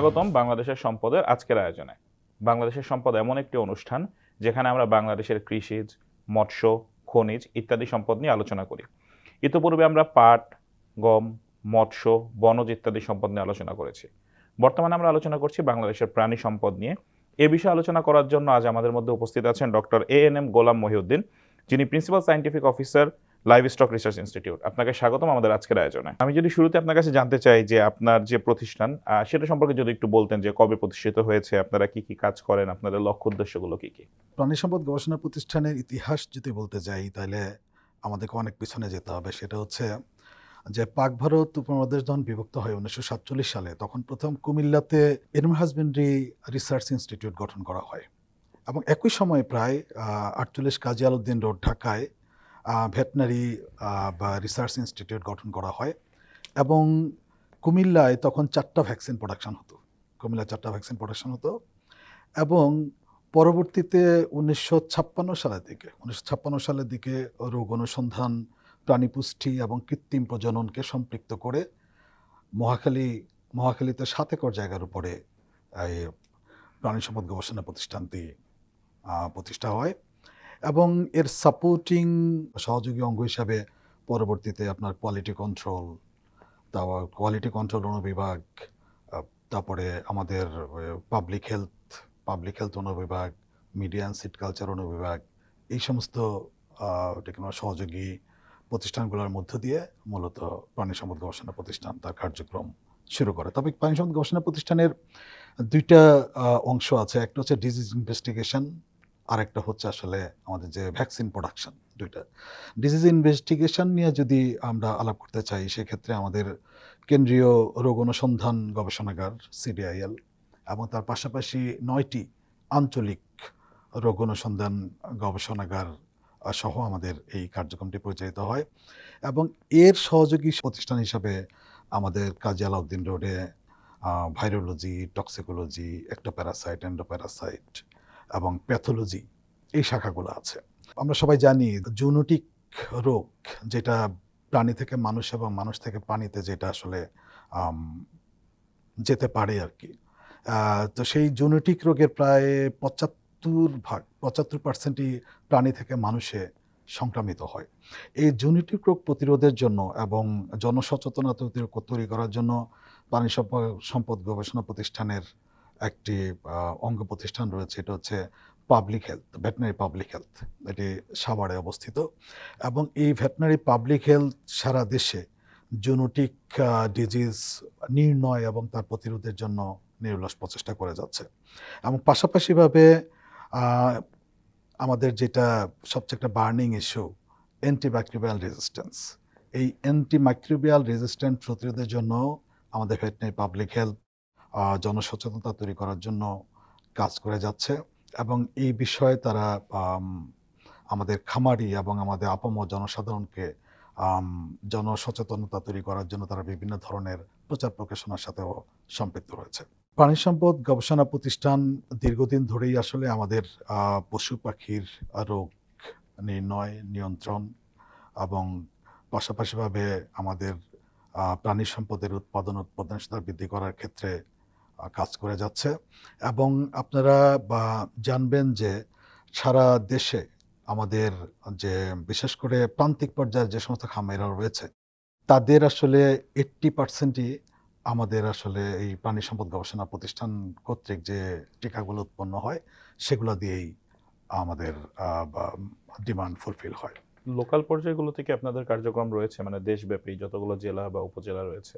স্বাগতম বাংলাদেশের সম্পদের আজকের আয়োজনে। বাংলাদেশের সম্পদ এমন একটি অনুষ্ঠান যেখানে আমরা বাংলাদেশের কৃষিজ, মৎস্য, খনিজ ইত্যাদি সম্পদ নিয়ে আলোচনা করি। ইতোপূর্বে আমরা পাট, গম, মৎস্য, বনজ ইত্যাদি সম্পদ নিয়ে আলোচনা করেছি। বর্তমানে আমরা আলোচনা করছি বাংলাদেশের প্রাণী সম্পদ নিয়ে। এ বিষয়ে আলোচনা করার জন্য আজ আমাদের মধ্যে উপস্থিত আছেন doctor A N M Golam Mohiuddin, যিনি principal scientific officer livestock research institute আপনাকে স্বাগতম আমাদের আজকের আয়োজনে। আমি যদি শুরুতে আপনার কাছে জানতে চাই যে আপনার যে প্রতিষ্ঠান সেটা সম্পর্কে যদি একটু বলতেন যে কবে প্রতিষ্ঠিত হয়েছে, আপনারা কি কি কাজ করেন, আপনাদের লক্ষ্য উদ্দেশ্যগুলো কি কি? প্রাণী সম্পদ গবেষণা প্রতিষ্ঠানের ইতিহাস যদি বলতে যাই, তাহলে আমাদেরকে অনেক পিছনে যেতে হবে। সেটা হচ্ছে যে পাক ভারত উপমহাদেশ যখন বিভক্ত হয় উনিশশো সাতচল্লিশ সালে। তখন প্রথম কুমিল্লাতে এনিমাল হাজবেন্ডারি রিসার্চ ইনস্টিটিউট গঠন করা হয়। এবং একই সময়ে প্রায় আটচল্লিশ কাজী আলউদ্দিন রোড ঢাকায় ভেটেনারি বা রিসার্চ ইনস্টিটিউট গঠন করা হয় এবং কুমিল্লায় তখন চারটা ভ্যাকসিন প্রোডাকশন হতো। কুমিল্লায় চারটা ভ্যাকসিন প্রোডাকশন হতো এবং পরবর্তীতে উনিশশো ছাপ্পান্ন সালের দিকে, উনিশশো ছাপ্পান্ন সালের দিকে রোগ অনুসন্ধান প্রাণী পুষ্টি এবং কৃত্রিম প্রজননকে সম্পৃক্ত করে মহাখালী, মহাখালীতে সাত একর জায়গার উপরে এই প্রাণী সম্পদ গবেষণা প্রতিষ্ঠানটি প্রতিষ্ঠা হয়। এবং এর সাপোর্টিং সহযোগী অঙ্গ হিসাবে পরবর্তীতে আপনার কোয়ালিটি কন্ট্রোল তারপর কোয়ালিটি কন্ট্রোল অনুবিভাগ তারপরে আমাদের পাবলিক হেলথ পাবলিক হেলথ অনুবিভাগ মিডিয়া অ্যান্ড সিট কালচার অনুবিভাগ, এই সমস্ত সহযোগী প্রতিষ্ঠানগুলোর মধ্য দিয়ে মূলত প্রাণী সম্পদ গবেষণা প্রতিষ্ঠান তার কার্যক্রম শুরু করে। তবে প্রাণী সম্পদ গবেষণা প্রতিষ্ঠানের দুইটা অংশ আছে। একটা হচ্ছে ডিজিজ ইনভেস্টিগেশন আর একটা হচ্ছে আসলে আমাদের যে ভ্যাকসিন প্রোডাকশন দুইটা। ডিজিজ ইনভেস্টিগেশন নিয়ে যদি আমরা আলাপ করতে চাই, সেক্ষেত্রে আমাদের কেন্দ্রীয় রোগ অনুসন্ধান গবেষণাগার সিডিআইএল এবং তার পাশাপাশি নয়টি আঞ্চলিক রোগ অনুসন্ধান গবেষণাগার সহ আমাদের এই কার্যক্রমটি পরিচালিত হয়। এবং এর সহযোগী প্রতিষ্ঠান হিসাবে আমাদের কাজী আলাউদ্দিন রোডে ভাইরোলজি টক্সিকোলজি একটোপ্যারাসাইট এন্ডোপ্যারাসাইট এবং প্যাথোলজি এই শাখাগুলো আছে। আমরা সবাই জানি জুনোটিক রোগ যেটা প্রাণী থেকে মানুষ এবং মানুষ থেকে প্রাণীতে যেটা আসলে যেতে পারে আর কি তো সেই জেনেটিক রোগের প্রায় পঁচাত্তর ভাগ, পঁচাত্তর পার্সেন্টই প্রাণী থেকে মানুষে সংক্রামিত হয়। এই জেনেটিক রোগ প্রতিরোধের জন্য এবং জনসচেতনতা তৈরি- করার জন্য প্রাণী সম্প- সম্পদ গবেষণা প্রতিষ্ঠানের একটি অঙ্গ প্রতিষ্ঠান রয়েছে, এটা হচ্ছে public health veterinary public health এটি সাভারে অবস্থিত। এবং এই ভেটেনারি পাবলিক হেলথ সারা দেশে জেনেটিক ডিজিজ নির্ণয় এবং তার প্রতিরোধের জন্য নিরলস প্রচেষ্টা করে যাচ্ছে। এবং পাশাপাশিভাবে আমাদের যেটা সবচেয়ে একটা বার্নিং ইস্যু অ্যান্টিমাইক্রোবিয়াল রেজিস্ট্যান্স এই অ্যান্টিমাইক্রোবিয়াল রেজিস্ট্যান্ট প্রতিরোধের জন্য আমাদের ভেটেনারি পাবলিক হেলথ জনসচেতনতা তৈরি করার জন্য কাজ করে যাচ্ছে এবং এই বিষয়ে তারা আমাদের খামারি এবং আমাদের আপাম জনসাধারণকে জনসচেতনতা তৈরি করার জন্য তারা বিভিন্ন ধরনের প্রচার প্রকাশনার সাথেও সম্পৃক্ত রয়েছে। প্রাণী সম্পদ গবেষণা প্রতিষ্ঠান দীর্ঘদিন ধরেই আসলে আমাদের পশু পাখির রোগ নির্ণয়, নিয়ন্ত্রণ এবং পাশাপাশিভাবে আমাদের প্রাণী সম্পদের উৎপাদন উৎপাদনশীলতা বৃদ্ধি করার ক্ষেত্রে কাজ করে যাচ্ছে। এবং আপনারা বা জানবেন যে সারা দেশে আমাদের যে বিশেষ করে প্রান্তিক পর্যায়ের যে সমস্ত খামারিরা রয়েছে, তাদের আসলে এইট্টি পার্সেন্টই আমাদের আসলে এই প্রাণী সম্পদ গবেষণা প্রতিষ্ঠান কর্তৃক যে টিকাগুলো উৎপন্ন হয়, সেগুলো দিয়েই আমাদের ডিমান্ড ফুলফিল হয়। লোকাল পর্যায়গুলো থেকে আপনাদের কার্যক্রম রয়েছে মানে দেশব্যাপী যতগুলো জেলা বা উপজেলা রয়েছে?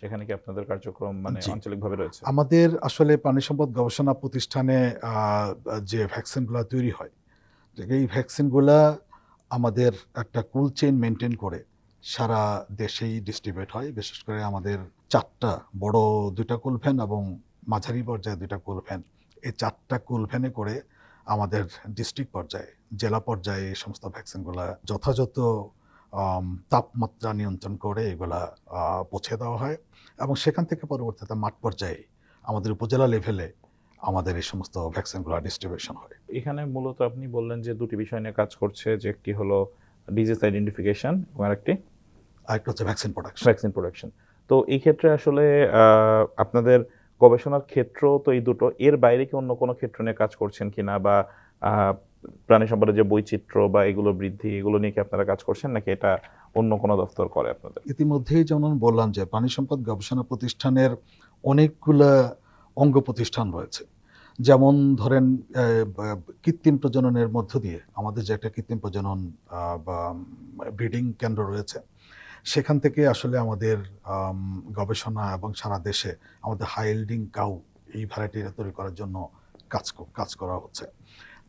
সেখানে কি আপনাদের কার্যক্রম মানে। আঞ্চলিকভাবে রয়েছে? আমাদের আসলে প্রাণী সম্পদ গবেষণা প্রতিষ্ঠানে যে ভ্যাকসিনগুলো তৈরি হয় যে এই ভ্যাকসিনগুলা আমাদের একটা কুল চেইন মেনটেন করে। সারা দেশেই ডিস্ট্রিবিউট হয় বিশেষ করে আমাদের চারটা বড় দুইটা কুল ভ্যান এবং মাঝারি পর্যায়ে দুইটা কুল ভ্যান। এই চারটা কুল ভ্যানে করে আমাদের ডিস্ট্রিক্ট পর্যায়ে জেলা পর্যায়ে এই সমস্ত ভ্যাকসিনগুলা যথাযথ তাপমাত্রা নিয়ন্ত্রণ করে এগুলা পৌঁছে দেওয়া হয় এবং সেখান থেকে পরবর্তীতে মাঠ পর্যায়ে আমাদের উপজেলা লেভেলে আমাদের এই সমস্ত ভ্যাকসিনগুলো ডিস্ট্রিবিউশন হয়। এখানে মূলত আপনি বললেন যে দুটি বিষয় নিয়ে কাজ করছে যে একটি হলো ডিজিজ আইডেন্টিফিকেশন এবং আরেকটি আরেকটা হচ্ছে ভ্যাকসিন প্রোডাকশন ভ্যাকসিন প্রোডাকশন তো এই ক্ষেত্রে আসলে আপনাদের গবেষণার ক্ষেত্র তো এই দুটো এর বাইরে কি অন্য কোনো ক্ষেত্র নিয়ে কাজ করছেন কিনা বা প্রাণী সম্পদের যে বৈচিত্র্য বা এগুলো বৃদ্ধি, এগুলো নিয়ে কি আপনারা কাজ করছেন? নাকি এটা অন্য কোনো দপ্তর করে আপনাদের? ইতিমধ্যেই যেমন বললাম যে প্রাণী সম্পদ গবেষণা প্রতিষ্ঠানের অনেকগুলা অঙ্গ প্রতিষ্ঠান রয়েছে। যেমন ধরেন কৃত্রিম প্রজননের মধ্য দিয়ে আমাদের যে একটা কৃত্রিম প্রজনন বা, ব্রিডিং কেন্দ্র রয়েছে, সেখান থেকে আসলে আমাদের গবেষণা এবং সারা দেশে আমাদের হাইল্ডিং কাউ এই ভ্যারাইটিটা তৈরি করার জন্য কাজ কাজ করা হচ্ছে।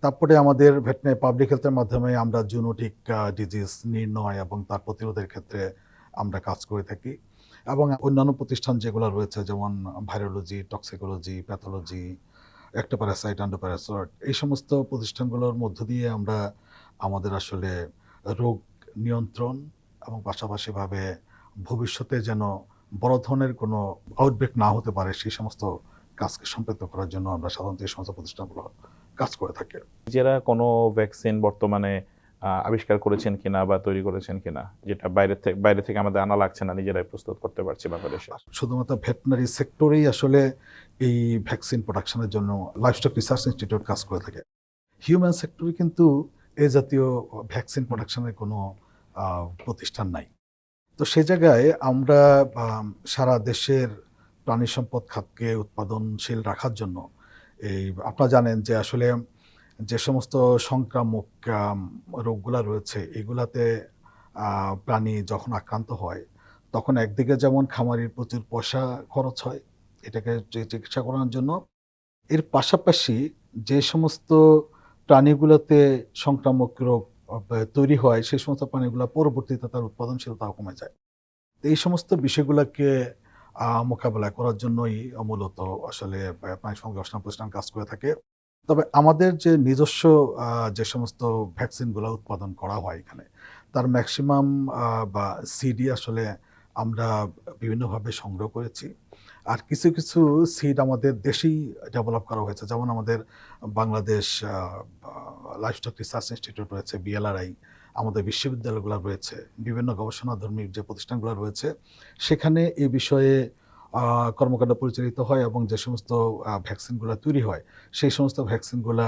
তারপরে আমাদের ভেটনারি পাবলিক হেলথের মাধ্যমে আমরা জুনোটিক ডিজিজ নির্ণয় এবং তার প্রতিরোধের ক্ষেত্রে আমরা কাজ করে থাকি। এবং অন্যান্য প্রতিষ্ঠান যেগুলো রয়েছে, যেমন virology toxicology pathology ectoparasite endoparasite এই সমস্ত প্রতিষ্ঠানগুলোর মধ্য দিয়ে আমরা আমাদের আসলে রোগ নিয়ন্ত্রণ এবং পাশাপাশিভাবে ভবিষ্যতে যেন বড় ধরনের কোনো আউটব্রেক না হতে পারে, সেই সমস্ত কাজকে সম্পৃক্ত করার জন্য আমরা সাধারণত এই সমস্ত প্রতিষ্ঠানগুলো কাজ করে থাকে। নিজেরা কোনো ভ্যাকসিন বর্তমানে আবিষ্কার করেছেন কিনা বা তৈরি করেছেন কিনা যেটা বাইরে থেকে বাইরে থেকে আমাদের আনা লাগছে না নিজেরাই প্রস্তুত করতে পারছি বাংলাদেশে। শুধুমাত্র ভেটেনারি সেক্টরেই আসলে এই ভ্যাকসিন প্রোডাকশনের জন্য লাইফস্টক রিসার্চ ইনস্টিটিউট কাজ করে থাকে। হিউম্যান সেক্টরে কিন্তু এ জাতীয় ভ্যাকসিন প্রোডাকশনের কোনো প্রতিষ্ঠান নাই। তো সে জায়গায় আমরা সারা দেশের প্রাণী সম্পদ খাতকে উৎপাদনশীল রাখার জন্য এই আপনারা জানেন যে আসলে যে সমস্ত সংক্রামক রোগগুলা রয়েছে, এগুলাতে প্রাণী যখন আক্রান্ত হয়, তখন একদিকে যেমন খামারির প্রচুর পয়সা খরচ হয়, এটাকে চিকিৎসা করানোর জন্য, এর পাশাপাশি যে সমস্ত প্রাণীগুলোতে সংক্রামক রোগ তৈরি হয় সেই সমস্ত প্রাণীগুলো পরবর্তীতে তার উৎপাদনশীলতাও কমে যায়। এই সমস্ত বিষয়গুলোকে মোকাবেলা করার জন্যই মূলত আসলে সম্পদ গবেষণা প্রতিষ্ঠান কাজ করে থাকে। তবে আমাদের যে নিজস্ব যে সমস্ত ভ্যাকসিনগুলো উৎপাদন করা হয় এখানে, তার ম্যাক্সিমাম বা সিডি আসলে আমরা বিভিন্নভাবে সংগ্রহ করেছি। আর কিছু কিছু সিড আমাদের দেশেই ডেভেলপ করা হয়েছে। যেমন আমাদের বাংলাদেশ লাইফস্টক রিসার্চ ইনস্টিটিউট রয়েছে, বিএলআরআই আমাদের বিশ্ববিদ্যালয়গুলো রয়েছে, বিভিন্ন গবেষণাধর্মী যে প্রতিষ্ঠানগুলো রয়েছে, সেখানে এই বিষয়ে কর্মকাণ্ড পরিচালিত হয় এবং যে সমস্ত ভ্যাকসিনগুলো তৈরি হয়, সেই সমস্ত ভ্যাকসিনগুলা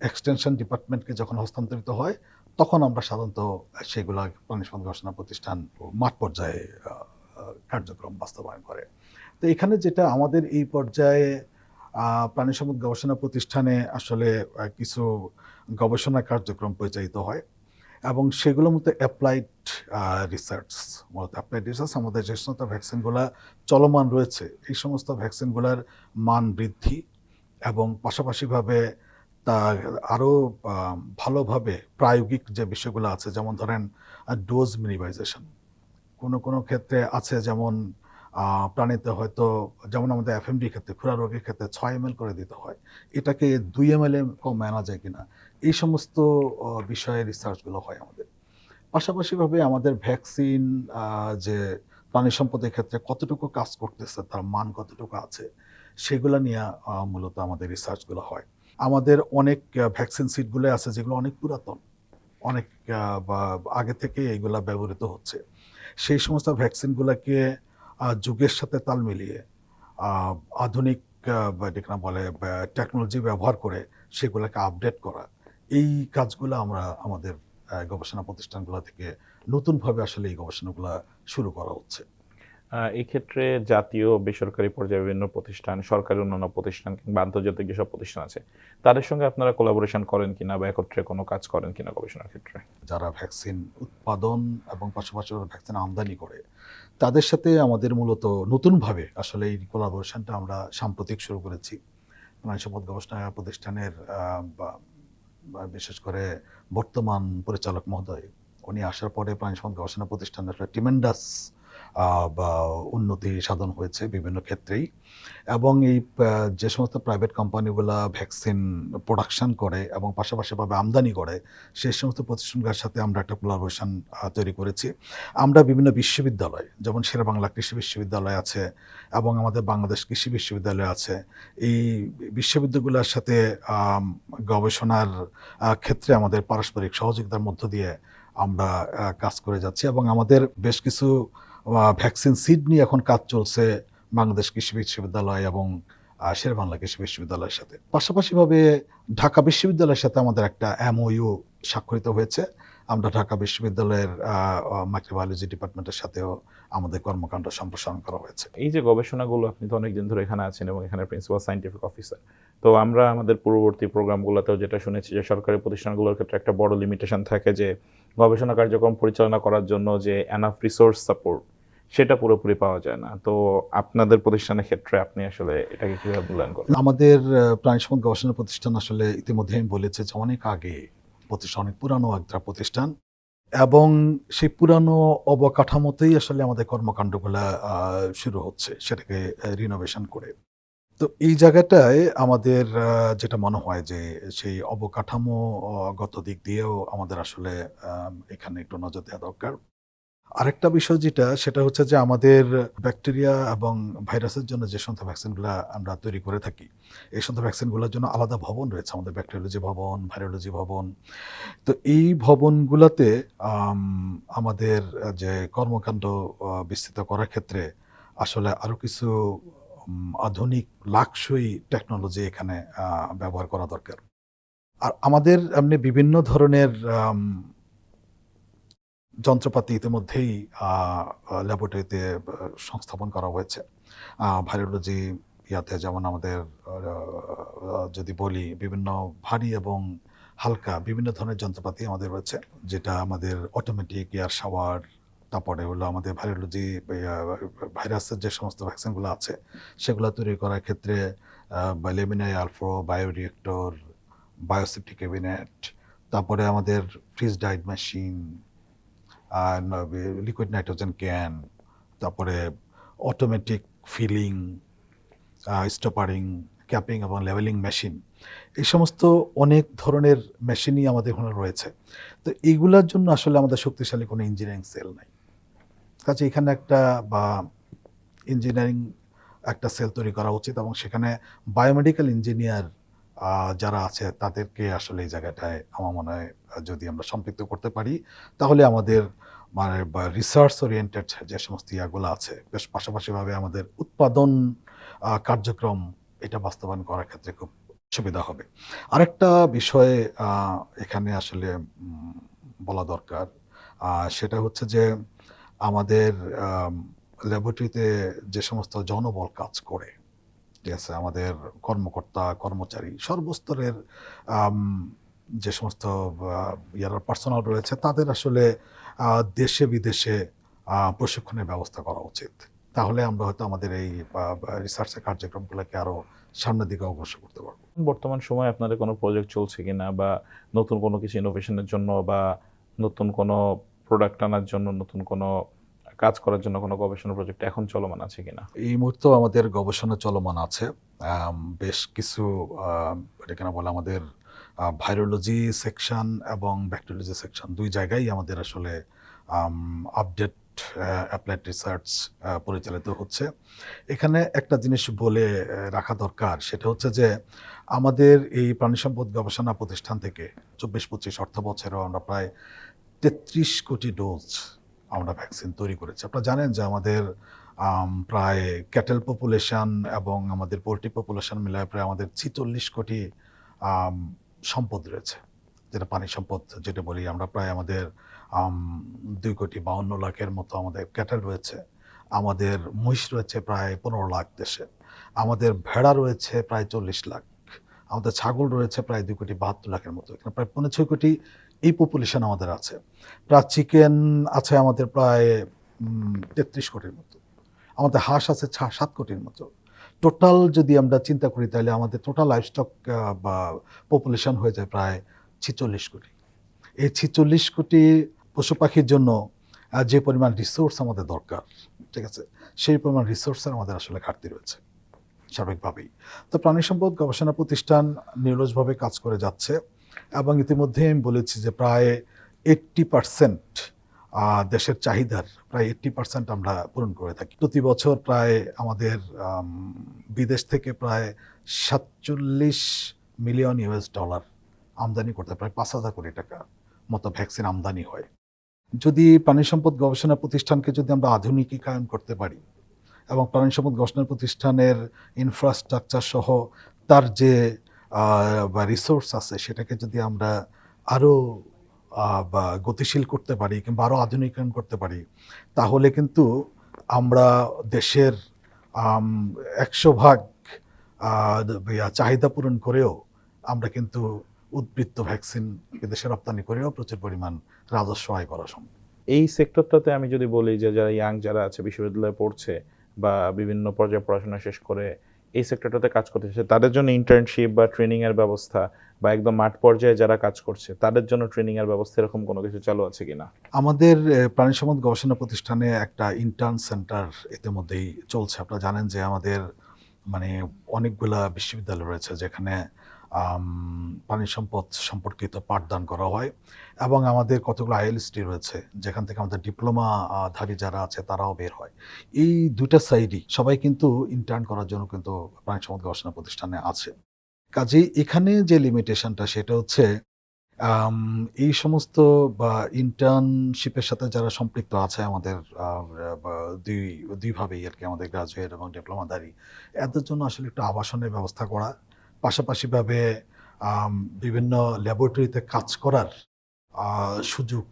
এক্সটেনশন ডিপার্টমেন্টকে যখন হস্তান্তরিত হয়, তখন আমরা সাধারণত সেগুলা প্রাণী সম্পদ গবেষণা প্রতিষ্ঠান মাঠ পর্যায়ে কার্যক্রম বাস্তবায়ন করে। তো এখানে যেটা আমাদের এই পর্যায়ে প্রাণী সম্পদ গবেষণা প্রতিষ্ঠানে আসলে কিছু গবেষণা কার্যক্রম পরিচালিত হয় এবং সেগুলো মূলত অ্যাপ্লাইড রিসার্চ মূলত অ্যাপ্লাইড রিসার্চ আমাদের যে সমস্ত ভ্যাকসিনগুলো চলমান রয়েছে। এই সমস্ত ভ্যাকসিনগুলোর মান বৃদ্ধি এবং পাশাপাশিভাবে তা আরও ভালোভাবে প্রায়োগিক যে বিষয়গুলো আছে, যেমন ধরেন ডোজ মিনিমাইজেশন কোনো কোনো ক্ষেত্রে আছে যেমন প্রাণীতে হয়তো, যেমন আমাদের এফএমডি ক্ষেত্রে, খুরা রোগের ক্ষেত্রে ছয় এম করে দিতে হয়। এটাকে দুই এম এল কমে আনা যায় কিনা? এই সমস্ত বিষয়ে রিসার্চগুলো হয় আমাদের। পাশাপাশিভাবে আমাদের ভ্যাকসিন যে প্রাণী সম্পদের ক্ষেত্রে কতটুকু কাজ করতেছে, তার মান কতটুকু আছে, সেগুলো নিয়ে মূলত আমাদের রিসার্চগুলো হয়। আমাদের অনেক ভ্যাকসিন সিটগুলো আছে যেগুলো অনেক পুরাতন, অনেক আগে থেকে এইগুলা ব্যবহৃত হচ্ছে। সেই সমস্ত ভ্যাকসিনগুলোকে যুগের সাথে তাল মিলিয়ে আধুনিক বলে টেকনোলজি ব্যবহার করে সেগুলোকে আপডেট করা এই কাজগুলো আমরা আমাদের গবেষণা প্রতিষ্ঠানগুলো থেকে নতুনভাবে আসলে এই গবেষণাগুলো শুরু করা হচ্ছে। আহ, এই ক্ষেত্রে জাতীয় বেসরকারি পর্যায়ে বিভিন্ন প্রতিষ্ঠান সরকারি অন্যান্য প্রতিষ্ঠান কিংবা আন্তর্জাতিক যেসব প্রতিষ্ঠান আছে তাদের সঙ্গে আপনারা কোলাবোরেশন করেন কিনা বা একত্রে কোনো কাজ করেন কিনা গবেষণার ক্ষেত্রে? যারা ভ্যাকসিন উৎপাদন এবং পাশাপাশি ভ্যাকসিন আমদানি করে তাদের সাথে আমাদের মূলত নতুনভাবে আসলে এই কোলাবোরেশনটা আমরা সাম্প্রতিক শুরু করেছি। সম্পদ গবেষণা প্রতিষ্ঠানের আহ, বা- বা বিশেষ করে বর্তমান পরিচালক মহোদয় উনি আসার পরে প্রাণী সম্পদ গবেষণা প্রতিষ্ঠানের একটা টিমেন্ডাস উন্নতি সাধন হয়েছে বিভিন্ন ক্ষেত্রেই। এবং এই যে সমস্ত প্রাইভেট কোম্পানিগুলো ভ্যাকসিন প্রোডাকশন করে এবং পাশাপাশিভাবে আমদানি করে সেই সমস্ত প্রতিষ্ঠানগুলোর সাথে আমরা একটা কোলাবোরেশন তৈরি করেছি। আমরা বিভিন্ন বিশ্ববিদ্যালয়, যেমন বাংলা কৃষি বিশ্ববিদ্যালয় আছে এবং আমাদের বাংলাদেশ কৃষি বিশ্ববিদ্যালয় আছে। এই বিশ্ববিদ্যালয়গুলোর সাথে গবেষণার ক্ষেত্রে আমাদের পারস্পরিক সহযোগিতার মধ্য দিয়ে আমরা কাজ করে যাচ্ছি এবং আমাদের বেশ কিছু ভ্যাকসিন সিড নিয়ে এখন কাজ চলছে বাংলাদেশ কৃষি বিশ্ববিদ্যালয় এবং শের বাংলা কৃষি বিশ্ববিদ্যালয়ের সাথে। পাশাপাশিভাবে ঢাকা বিশ্ববিদ্যালয়ের সাথে আমাদের একটা এমওইউ স্বাক্ষরিত হয়েছে। আমরা ঢাকা বিশ্ববিদ্যালয়ের মাইক্রোবায়োলজি ডিপার্টমেন্টের সাথেও আমাদের কর্মকাণ্ড সম্প্রসারণ করা হয়েছে। এই যে গবেষণাগুলো আপনি তো অনেকদিন ধরে এখানে আছেন এবং এখানে প্রিন্সিপাল সাইন্টিফিক অফিসার তো আমরা আমাদের পূর্ববর্তী প্রোগ্রামগুলোতেও যেটা শুনেছি যে সরকারি প্রতিষ্ঠানগুলোর ক্ষেত্রে একটা বড় লিমিটেশন থাকে যে গবেষণা কার্যক্রম পরিচালনা করার জন্য যে এনাফ রিসোর্স সাপোর্ট সেটা পুরোপুরি পাওয়া যায় না। তো আপনাদের প্রতিষ্ঠানের ক্ষেত্রে আপনি আসলে এটাকে কীভাবে মূল্যায়ন করেন? আমাদের প্রাণী সম্পদ গবেষণা প্রতিষ্ঠান আসলে ইতিমধ্যে আমি বলেছি যে অনেক আগে প্রতিষ্ঠান অনেক পুরানো একটা প্রতিষ্ঠান এবং সেই পুরানো অবকাঠামোতেই আসলে আমাদের কর্মকাণ্ডগুলো শুরু হচ্ছে, সেটাকে রিনোভেশন করে। তো এই জায়গাটায় আমাদের যেটা মনে হয় যে সেই অবকাঠামোগত দিক দিয়েও আমাদের আসলে এখানে একটু নজর দেওয়া দরকার। আরেকটা বিষয় যেটা, সেটা হচ্ছে যে আমাদের ব্যাকটেরিয়া এবং ভাইরাসের জন্য যে সমস্ত ভ্যাকসিনগুলো আমরা তৈরি করে থাকি, এই সমস্ত ভ্যাকসিনগুলোর জন্য আলাদা ভবন রয়েছে আমাদের ব্যাকটেরিয়োলজি ভবন, ভাইরোলজি ভবন। তো এই ভবনগুলোতে আমাদের যে কর্মকাণ্ড বিস্তৃত করার ক্ষেত্রে আসলে আরও কিছু আধুনিক লাক্সই টেকনোলজি এখানে ব্যবহার করা দরকার। আর আমাদের এমনি বিভিন্ন ধরনের যন্ত্রপাতি ইতিমধ্যেই ল্যাবরেটরিতে সংস্থাপন করা হয়েছে। ভাইরোলজি ইয়াতে যেমন আমাদের যদি বলি, বিভিন্ন ভারী এবং হালকা বিভিন্ন ধরনের যন্ত্রপাতি আমাদের রয়েছে, যেটা আমাদের অটোমেটিক এয়ার শাওয়ার তারপরে হলো আমাদের ভাইরোলজি ভাইরাসের যে সমস্ত ভ্যাকসিনগুলো আছে, সেগুলো তৈরি করার ক্ষেত্রে laminar airflow bioreactor biosafety cabinet তারপরে আমাদের ফ্রিজ ডাইড মেশিন লিকুইড নাইট্রোজেন ক্যান তারপরে অটোমেটিক ফিলিং স্টপারিং ক্যাপিং এবং লেভেলিং মেশিন এই সমস্ত অনেক ধরনের মেশিনই আমাদের এখানে রয়েছে। তো এইগুলোর জন্য আসলে আমাদের শক্তিশালী কোনো ইঞ্জিনিয়ারিং সেল নাই। কাজে এখানে একটা, বা ইঞ্জিনিয়ারিং একটা সেল তৈরি করা উচিত এবং সেখানে বায়োমেডিক্যাল ইঞ্জিনিয়ার যারা আছে, তাদেরকে আসলে এই জায়গাটায় আমার মনে হয় যদি আমরা সম্পৃক্ত করতে পারি, তাহলে আমাদের মানে রিসার্চ ওরিয়েন্টেড যে সমস্ত ইয়াগুলো আছে, বেশ পাশাপাশিভাবে আমাদের উৎপাদন কার্যক্রম এটা বাস্তবায়ন করার ক্ষেত্রে খুব সুবিধা হবে। আরেকটা বিষয়ে এখানে আসলে বলা দরকার সেটা হচ্ছে যে আমাদের ল্যাবরেটরিতে যে সমস্ত জনবল কাজ করে ঠিক আছে, আমাদের কর্মকর্তা, কর্মচারী সর্বস্তরের যে সমস্ত ইয়ার পার্সোনাল রয়েছে, তাদের আসলে দেশে বিদেশে প্রশিক্ষণের ব্যবস্থা করা উচিত। তাহলে আমরা হয়তো আমাদের এই রিসার্চের কার্যক্রমগুলোকে আরও সামনের দিকে অগ্রসর করতে পারব। বর্তমান সময়ে আপনাদের কোনো প্রজেক্ট চলছে কিনা বা নতুন কোনো কিছু ইনোভেশনের জন্য বা নতুন কোনো প্রোডাক্ট আনার জন্য নতুন কোনো কাজ করার জন্য কোনো গবেষণা প্রজেক্ট এখন চলমান আছে কিনা? এই মুহূর্তেও আমাদের গবেষণা চলমান আছে। বেশ কিছু এখানে বলে আমাদের ভাইরোলজি সেকশন এবং ব্যাকটেরিওলজি সেকশন দুই জায়গায় আমাদের আসলে আপডেট অ্যাপ্লাইড রিসার্চ পরিচালিত হচ্ছে। এখানে একটা জিনিস বলে রাখা দরকার, সেটা হচ্ছে যে আমাদের এই প্রাণী সম্পদ গবেষণা প্রতিষ্ঠান থেকে চব্বিশ পঁচিশ অর্থ বছরেও আমরা প্রায় তেত্রিশ কোটি ডোজ আমরা ভ্যাকসিন তৈরি করেছি। আপনারা জানেন যে আমাদের প্রায় ক্যাটেল পপুলেশন এবং আমাদের পোলট্রি পপুলেশন মিলায় প্রায় আমাদের ছিচল্লিশ কোটি সম্পদ রয়েছে। যেটা পানি সম্পদ যেটা বলি আমরা প্রায় আমাদের দুই কোটি বাউন্ন লাখের মতো আমাদের ক্যাটেল রয়েছে। আমাদের মহিষ রয়েছে প্রায় পনেরো লাখ দেশে। আমাদের ভেড়া রয়েছে প্রায় চল্লিশ লাখ। আমাদের ছাগল রয়েছে প্রায় দুই কোটি বাহাত্তর লাখের মতো। এখানে প্রায় পনেরো ছয় কোটি এই পপুলেশন আমাদের আছে। প্রায় চিকেন আছে আমাদের প্রায় তেত্রিশ কোটির মতো। আমাদের হাঁস আছে সাত কোটির মতো। টোটাল যদি আমরা চিন্তা করি, তাহলে আমাদের টোটাল লাইফস্টক বা পপুলেশন হয়ে যায় প্রায় ছিচল্লিশ কোটি। এই ছিচল্লিশ কোটি পশু পাখির জন্য যে পরিমাণ রিসোর্স আমাদের দরকার, ঠিক আছে, সেই পরিমাণ রিসোর্সের আমাদের আসলে ঘাটতি রয়েছে, স্বাভাবিকভাবেই। তো প্রাণী সম্পদ গবেষণা প্রতিষ্ঠান নিরলসভাবে কাজ করে যাচ্ছে। এবং ইতিমধ্যে আমি বলেছি যে প্রায় এইট্টি পার্সেন্ট দেশের চাহিদার প্রায় এইট্টি পার্সেন্ট আমরা পূরণ করে থাকি। প্রতি বছর প্রায় আমাদের বিদেশ থেকে প্রায় সাতচল্লিশ মিলিয়ন ইউএস ডলার আমদানি করতে প্রায় পাঁচ হাজার কোটি টাকা মতো ভ্যাকসিন আমদানি হয়। যদি প্রাণী সম্পদ গবেষণা প্রতিষ্ঠানকে যদি আমরা আধুনিকীকরণ করতে পারি এবং প্রাণী সম্পদ গবেষণা প্রতিষ্ঠানের ইনফ্রাস্ট্রাকচার সহ তার যে বা রিসোর্স আছে, সেটাকে যদি আমরা আরও বা গতিশীল করতে পারি কিংবা আরও আধুনিকরণ করতে পারি, তাহলে কিন্তু আমরা দেশের একশো ভাগ চাহিদা পূরণ করেও আমরা কিন্তু উদ্বৃত্ত ভ্যাকসিন বিদেশে রপ্তানি করেও প্রচুর পরিমাণ রাজস্ব আয় করা সম্ভব। এই সেক্টরটাতে আমি যদি বলি যে, যারা ইয়াং যারা আছে, বিশ্ববিদ্যালয়ে পড়ছে বা বিভিন্ন পর্যায়ে পড়াশোনা শেষ করে এই সেক্টরটাতে কাজ করতেছে, তাদের জন্য ইন্টার্নশিপ বা ট্রেনিং এর ব্যবস্থা বা একদম মাঠ পর্যায়ে যারা কাজ করছে, তাদের জন্য ট্রেনিং এর ব্যবস্থা এরকম কোনো কিছু চালু আছে কিনা? আমাদের প্রাণী সম্পদ গবেষণা প্রতিষ্ঠানে একটা ইন্টার্ন সেন্টার ইতিমধ্যেই চলছে। আপনারা জানেন যে আমাদের মানে অনেকগুলা বিশ্ববিদ্যালয় রয়েছে যেখানে প্রাণী সম্পদ সম্পর্কিত পাঠদান করা হয় এবং আমাদের কতগুলো আইএলএসটি রয়েছে, যেখান থেকে আমাদের ডিপ্লোমা ধারী যারা আছে তারাও বের হয়। এই দুইটা সাইডই সবাই কিন্তু ইন্টার্ন করার জন্য কিন্তু প্রাণী সম্পদ গবেষণা প্রতিষ্ঠানে আছে। কাজেই এখানে যে লিমিটেশনটা সেটা হচ্ছে এই সমস্ত বা ইন্টার্নশিপের সাথে যারা সম্পৃক্ত আছে আমাদের দুই, দুইভাবেই আর কি আমাদের গ্রাজুয়েট এবং ডিপ্লোমাধারী এদের জন্য আসলে একটু আবাসনের ব্যবস্থা করা পাশাপাশিভাবে বিভিন্ন ল্যাবরেটরিতে কাজ করার সুযোগ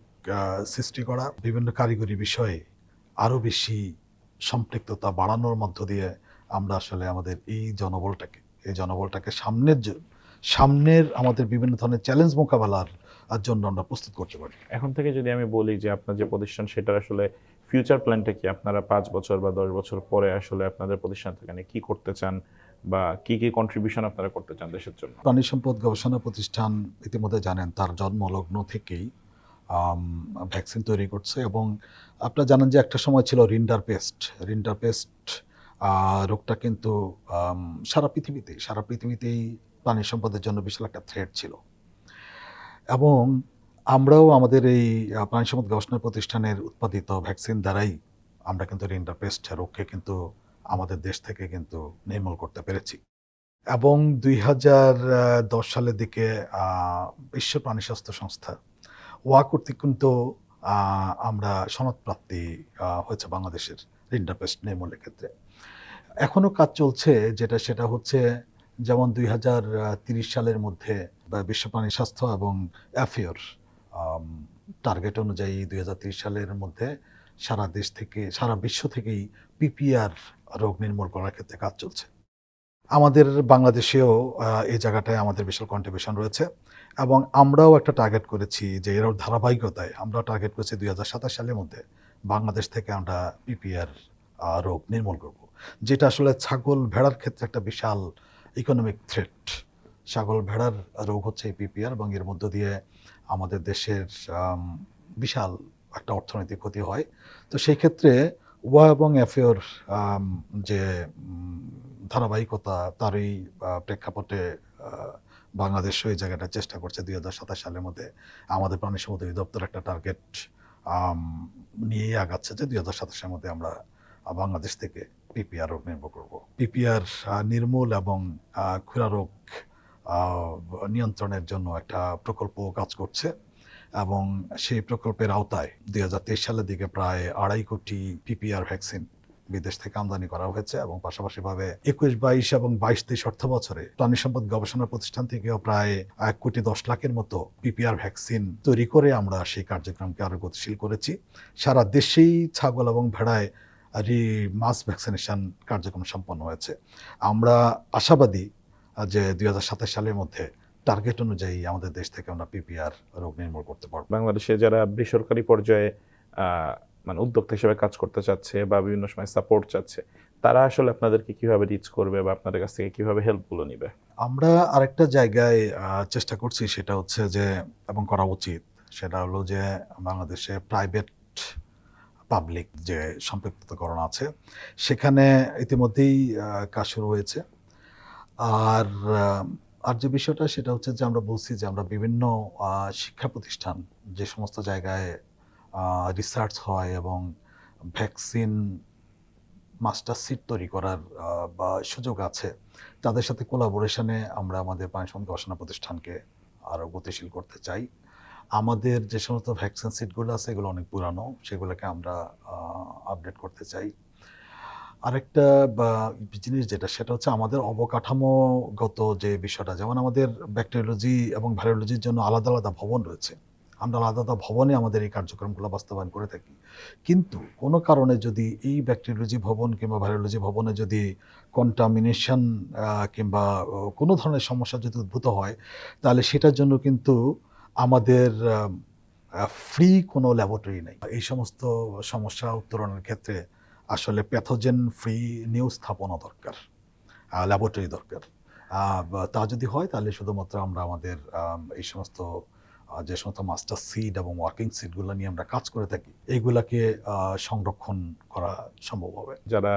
সৃষ্টি করা, বিভিন্ন কারিগরি বিষয়ে আরও বেশি সম্পৃক্ততা বাড়ানোর মধ্য দিয়ে আমরা আসলে আমাদের এই জনবলটাকে এই জনবলটাকে সামনের সামনের আমাদের বিভিন্ন ধরনের চ্যালেঞ্জ মোকাবেলার জন্য আমরা প্রস্তুত করতে পারি। এখন থেকে যদি আমি বলি যে আপনার যে প্রতিষ্ঠান, সেটার আসলে ফিউচার প্ল্যানটা কি? আপনারা পাঁচ বছর বা দশ বছর পরে আসলে আপনাদের প্রতিষ্ঠান থেকে নিয়ে কি করতে চান? বা কি কি কন্ট্রিবিউশন আপনারা করতে চান দেশের জন্য? প্রাণী সম্পদ গবেষণা প্রতিষ্ঠান ইতিমধ্যে জানেন তার জন্মলগ্ন থেকেই ভ্যাকসিন তৈরি করছে এবং আপনারা জানেন যে একটা সময় ছিল রিন্ডার পেস্ট। রিন্ডার পেস্ট রোগটা কিন্তু সারা পৃথিবীতেই সারা পৃথিবীতেই প্রাণী সম্পদের জন্য বিশাল একটা থ্রেট ছিল। এবং আমরাও আমাদের এই প্রাণী সম্পদ গবেষণা প্রতিষ্ঠানের উৎপাদিত ভ্যাকসিন দ্বারাই আমরা কিন্তু রিন্ডার পেস্ট রোগকে কিন্তু আমাদের দেশ থেকে কিন্তু নির্মূল করতে পেরেছি। এবং দুই হাজার দশ সালের দিকে বিশ্ব প্রাণী স্বাস্থ্য সংস্থা ওয়া কর্তৃক কিন্তু আমরা সনদপ্রাপ্তি হয়েছে বাংলাদেশের রিন্ডাপেস্ট নির্মূলের ক্ষেত্রে। এখনও কাজ চলছে, যেটা সেটা হচ্ছে যেমন দুই হাজার তিরিশ সালের মধ্যে বিশ্ব প্রাণী স্বাস্থ্য এবং অ্যাফিওর টার্গেট অনুযায়ী দুই সালের মধ্যে সারা দেশ থেকে, সারা বিশ্ব থেকেই পিপিআর রোগ নির্মূল করার ক্ষেত্রে কাজ চলছে। আমাদের বাংলাদেশেও এই জায়গাটায় আমাদের বিশাল কন্ট্রিবিউশন রয়েছে এবং আমরাও একটা টার্গেট করেছি যে এর ধারাবাহিকতায় আমরা টার্গেট করেছি দুই হাজার সাতাশ সালের মধ্যে বাংলাদেশ থেকে আমরা পিপিআর রোগ নির্মূল করব। যেটা আসলে ছাগল ভেড়ার ক্ষেত্রে একটা বিশাল ইকোনমিক থ্রেট ছাগল ভেড়ার রোগ হচ্ছে এই পিপিআর এবং এর মধ্য দিয়ে আমাদের দেশের বিশাল একটা অর্থনৈতিক ক্ষতি হয়। তো সেই ক্ষেত্রে ওয়া এবং এফএর যে ধারাবাহিকতা তারই প্রেক্ষাপটে আহ, বাংলাদেশও এই জায়গাটা চেষ্টা করছে দুই হাজার সাতাশ সালের মধ্যে আমাদের প্রাণী সম্পদ অধিদপ্তর একটা টার্গেট নিয়েই আগাচ্ছে যে দুই হাজার সাতাশের মধ্যে আমরা বাংলাদেশ থেকে পিপিআর রোগ নির্মূল করব। পিপিআর নির্মূল এবং খুরা রোগ নিয়ন্ত্রণের জন্য একটা প্রকল্প কাজ করছে। এবং সেই প্রকল্পের আওতায় দুই হাজার তেইশ সালের দিকে প্রায় আড়াই কোটি পিপিআর ভ্যাকসিন বিদেশ থেকে আমদানি করা হয়েছে এবং পাশাপাশিভাবে একুশ বাইশ এবং বাইশ তেইশ অর্থ বছরে প্রাণী সম্পদ গবেষণা প্রতিষ্ঠান থেকেও প্রায় এক কোটি দশ লাখের মতো পিপিআর ভ্যাকসিন তৈরি করে আমরা সেই কার্যক্রমকে আরও গতিশীল করেছি। সারা দেশেই ছাগল এবং ভেড়ায় রি মাস ভ্যাকসিনেশন কার্যক্রম সম্পন্ন হয়েছে। আমরা আশাবাদী যে দুই হাজার সাতাশ সালের মধ্যে টার্গেট অনুযায়ী আমাদের দেশ থেকে আমরা পিপিআর রোগ নির্মূল করতে পারব। বাংলাদেশে যারা বেসরকারি পর্যায়ে মানে উদ্যোক্তা হিসেবে কাজ করতে চাচ্ছে বা বিভিন্ন সময় সাপোর্ট চাচ্ছে তারা আসলে আপনাদেরকে কীভাবে রিচ করবে বা আপনাদের কাছ থেকে কীভাবে হেল্পগুলো নিবে? আমরা আরেকটা জায়গায় চেষ্টা করছি সেটা হচ্ছে যে এবং করা উচিত। সেটা হলো যে বাংলাদেশে প্রাইভেট পাবলিক যে সম্পৃক্তকরণ আছে সেখানে ইতিমধ্যেই কাজ শুরু হয়েছে। আর আর যে বিষয়টা সেটা হচ্ছে যে আমরা বলছি যে আমরা বিভিন্ন শিক্ষা প্রতিষ্ঠান যে সমস্ত জায়গায় রিসার্চ হয় এবং ভ্যাকসিন মাস্টার সিট তৈরি করার বা সুযোগ আছে, তাদের সাথে কোলাবোরেশনে আমরা আমাদের প্রাণী সম্পদ গবেষণা প্রতিষ্ঠানকে আরও গতিশীল করতে চাই। আমাদের যে সমস্ত ভ্যাকসিন সিটগুলো আছে, এগুলো অনেক পুরানো, সেগুলোকে আমরা আপডেট করতে চাই। আরেকটা জিনিস যেটা, সেটা হচ্ছে আমাদের অবকাঠামোগত যে বিষয়টা, যেমন আমাদের ব্যাকটেরিওলজি এবং ভাইরোলজির জন্য আলাদা আলাদা ভবন রয়েছে। আমরা আলাদা আলাদা ভবনে আমাদের এই কার্যক্রমগুলো বাস্তবায়ন করে থাকি। কিন্তু কোনো কারণে যদি এই ব্যাকটেরিওলজি ভবন কিংবা ভাইরোলজি ভবনে যদি কন্টামিনেশন কিংবা কোনো ধরনের সমস্যা যদি উদ্ভূত হয়, তাহলে সেটার জন্য কিন্তু আমাদের ফ্রি কোনো ল্যাবরেটরি নেই। এই সমস্ত সমস্যা উত্তরণের ক্ষেত্রে আসলে প্যাথোজেন ফ্রি নিউ স্থাপনা দরকার ল্যাবরেটরি দরকার। তা যদি হয় তাহলে শুধুমাত্র আমরা আমাদের এই সমস্ত যে সমস্ত মাস্টার সিড এবং ওয়ার্কিং সিডগুলো নিয়ে আমরা কাজ করে থাকি এইগুলাকে সংরক্ষণ করা সম্ভব হবে। যারা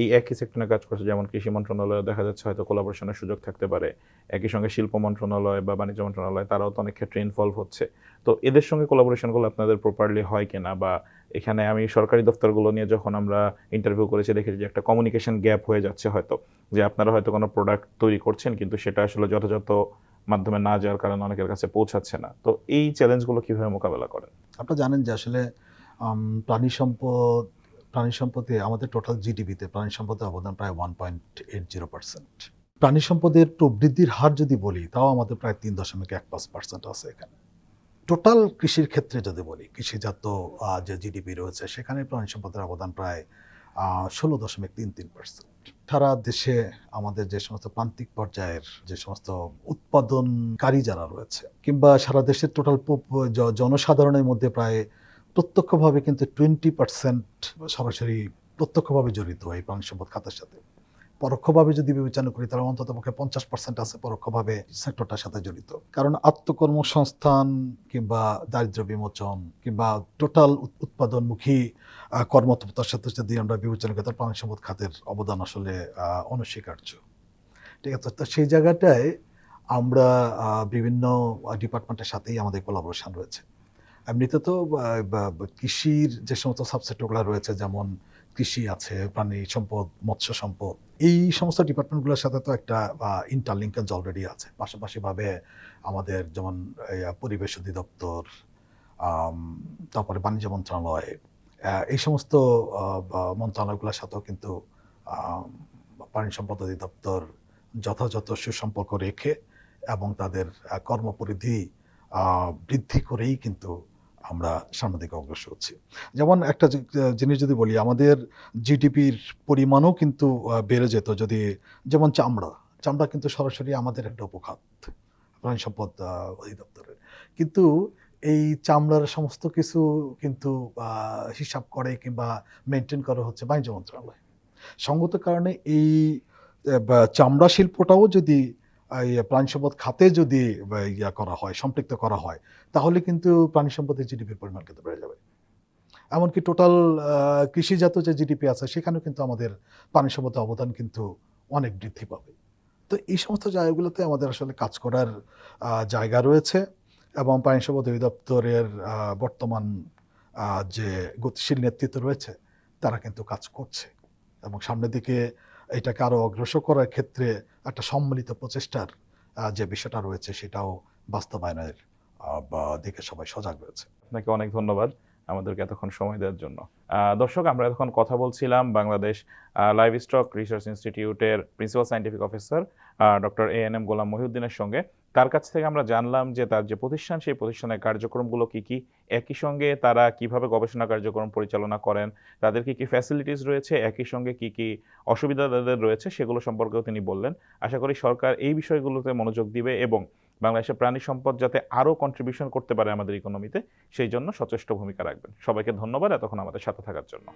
এই একই সেক্টরে কাজ করছে, যেমন কৃষি মন্ত্রণালয়ে দেখা যাচ্ছে হয়তো কোলাবোরেশনের সুযোগ থাকতে পারে। একই সঙ্গে শিল্প মন্ত্রণালয় বা বাণিজ্য মন্ত্রণালয়, তারাও তো অনেক ক্ষেত্রে ইনভলভ হচ্ছে। তো এদের সঙ্গে কোলাবোরেশনগুলো আপনাদের প্রপারলি হয় কিনা বা এখানে আমি সরকারি দপ্তরগুলো নিয়ে যখন আমরা ইন্টারভিউ করেছি, দেখেছি যে একটা কমিউনিকেশন গ্যাপ হয়ে যাচ্ছে হয়তো, যে আপনারা হয়তো কোনো প্রোডাক্ট তৈরি করছেন কিন্তু সেটা আসলে যথাযথ মাধ্যমে না যাওয়ার কারণে অনেকের কাছে পৌঁছাচ্ছে না। তো এই চ্যালেঞ্জগুলো কীভাবে মোকাবেলা করেন? আপনারা জানেন যে আসলে প্রাণী সম্পদ প্রাণী সম্পদে আমাদের টোটাল জিডিপিতে প্রাণী সম্পদের অবদান প্রায় one point eight zero percent প্রাণী সম্পদের প্রবৃদ্ধির হার যদি বলি, তাও আমাদের প্রায় তিন দশমিক এক পাঁচ পার্সেন্ট আছে এখানে। টোটাল কৃষির ক্ষেত্রে যদি বলি, কৃষিজাত যে জিডিপি রয়েছে, সেখানে প্রাণী সম্পদের অবদান প্রায় ষোলো দশমিক তিন তিন পার্সেন্ট সারা দেশে আমাদের যে সমস্ত প্রান্তিক পর্যায়ের যে সমস্ত উৎপাদনকারী যারা রয়েছে, কিংবা সারা দেশের টোটাল জনসাধারণের মধ্যে প্রায় প্রত্যক্ষভাবে কিন্তু টোয়েন্টি পার্সেন্ট সরাসরি প্রত্যক্ষভাবে জড়িত এই সম্পদ খাতের সাথে। পরোক্ষভাবে যদি বিবেচনা করি, তাহলে অন্তত পক্ষে পঞ্চাশ পার্সেন্ট আছে পরোক্ষভাবে সেক্টরটার সাথে জড়িত। কারণ আত্মকর্মসংস্থান কিংবা দারিদ্র বিমোচন কিংবা টোটাল উৎপাদনমুখী কর্মতৎপরতার সাথে যদি আমরা বিবেচনা করি প্রাণী সম্পদ খাতের অবদান আসলে অনস্বীকার্য। ঠিক আছে, তো সেই জায়গাটায় আমরা বিভিন্ন ডিপার্টমেন্টের সাথেই আমাদের কোলাবোরেশন রয়েছে। এমনিতে তো কৃষির যে সমস্ত সাবসেক্টরগুলো রয়েছে, যেমন কৃষি আছে, প্রাণী সম্পদ, মৎস্য সম্পদ, এই সমস্ত ডিপার্টমেন্টগুলোর সাথে তো একটা ইন্টারলিঙ্কেজ অলরেডি আছে। পাশাপাশিভাবে আমাদের যেমন পরিবেশ অধিদপ্তর তারপরে বাণিজ্য মন্ত্রণালয় এই সমস্ত মন্ত্রণালয়গুলোর সাথেও কিন্তু প্রাণী সম্পদ অধিদপ্তর যথাযথ সুসম্পর্ক রেখে এবং তাদের কর্মপরিধি বৃদ্ধি করেই কিন্তু আমরা সামনের দিকে অগ্রসর হচ্ছি। যেমন একটা জিনিস যদি বলি, আমাদের জিডিপির পরিমাণও কিন্তু বেড়ে যেত। যদি যেমন চামড়া চামড়া কিন্তু সরাসরি আমাদের একটা উপখাত, প্রাণী সম্পদ অধিদপ্তরের কিন্তু এই চামড়ার সমস্ত কিছু কিন্তু হিসাব করে কিংবা মেনটেন করা হচ্ছে বাণিজ্য মন্ত্রণালয়। সঙ্গত কারণে এই চামড়া শিল্পটাও যদি প্রাণী সম্পদ খাতে যদি ইয়া করা হয়, সম্পৃক্ত করা হয়, তাহলে কিন্তু প্রাণী সম্পদের জিডিপির পরিমাণ কিন্তু বেড়ে যাবে। এমনকি টোটাল কৃষিজাত যে জিডিপি আছে, সেখানেও কিন্তু আমাদের প্রাণী সম্পদের অবদান কিন্তু অনেক বৃদ্ধি পাবে। তো এই সমস্ত জায়গাগুলোতে আমাদের আসলে কাজ করার জায়গা রয়েছে এবং প্রাণী সম্পদ অধিদপ্তরের বর্তমান যে গতিশীল নেতৃত্ব রয়েছে, তারা কিন্তু কাজ করছে এবং সামনের দিকে এটাকে কারও অগ্রসর করার ক্ষেত্রে একটা সম্মিলিত প্রচেষ্টার যে বিষয়টা রয়েছে সেটাও বাস্তবায়নের দিকে সবাই সজাগ রয়েছে। আপনাকে অনেক ধন্যবাদ আমাদেরকে এতক্ষণ সময় দেওয়ার জন্য। দর্শক, আমরা এতক্ষণ কথা বলছিলাম বাংলাদেশ লাইভ স্টক রিসার্চ ইনস্টিটিউটের principal scientific officer doctor A N M Golam মহিউদ্দিনের সঙ্গে। তার কাছ থেকে আমরা জানলাম যে তার যে প্রতিষ্ঠান, সেই প্রতিষ্ঠানের কার্যক্রমগুলো কি কি একই সঙ্গে তারা কীভাবে গবেষণা কার্যক্রম পরিচালনা করেন, তাদের কি কি ফ্যাসিলিটিস রয়েছে, একই সঙ্গে কি কি অসুবিধা তাদের রয়েছে, সেগুলো সম্পর্কেও তিনি বললেন। আশা করি সরকার এই বিষয়গুলোতে মনোযোগ দিবে এবং বাংলাদেশের প্রাণী সম্পদ যাতে আরও কন্ট্রিবিউশন করতে পারে আমাদের ইকোনমিতে সেই জন্য সচেষ্ট ভূমিকা রাখবেন। সবাইকে ধন্যবাদ এতক্ষণ আমাদের সাথে থাকার জন্য।